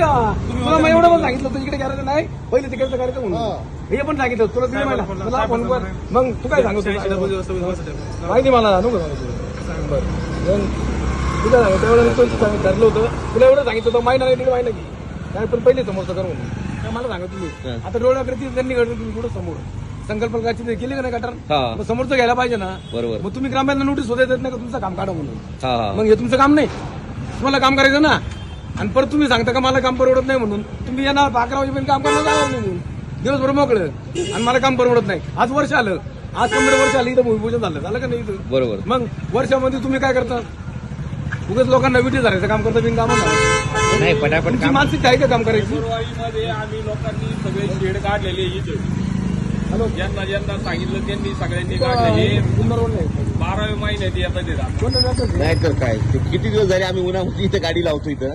तुला मग एवढं पण सांगितलं होतं इकडे करायचं नाही पहिले तिकडचं करायचं म्हणून हे. पण सांगितलं. तुला दिली माहिती तुला फोन कर मग तू काय सांगतो माहिती मला नको सांगू बरं. तुला सांगतो तेवढं तू सांग- ठरलं होतं. तुला एवढं सांगितलं होतं माहिती नाही माहिती की. काय पण पहिले समोरचं कर म्हणून मला सांगा तुम्ही. आता डोळ्याकडे त्यांनी घडलं तुम्ही पुढे समोर? संकल्पकाची ते केली का नाही गटार मग समोरचं घ्यायला पाहिजे ना. बरोबर. मग तुम्ही ग्रामांना नोटीस होता येत नाही का तुमचं काम काढा म्हणून? मग हे तुमचं काम नाही. तुम्हाला काम करायचं ना? आणि परत तुम्ही सांगता का मला काम परवडत नाही म्हणून? तुम्ही येणार अकरा वाजेपर्यंत काम करणार जाणार नाही म्हणून? दिवसभर मोकळं. आणि मला काम परवडत नाही. आज वर्ष आलं. आज पंधरा वर्ष आलं इथं भूमिपूजन झालं. झालं का नाही इथं? बरोबर. मग वर्षामध्ये तुम्ही काय करता? उगाच लोकांना विटी धरायचं काम करता बिन काम नाही पटापट मानसिकता आहे का काम करायची? मध्ये आम्ही लोकांनी सगळे शेड काढलेले इथे. हॅलो. ज्यांना ज्यांना सांगितलं त्यांनी सगळ्यांनी काढलेले. बाराव्या महिन्यात येतात? नाही तर काय ते किती दिवस झाले आम्ही उन्हामध्ये इथं गाडी लावतो इथं.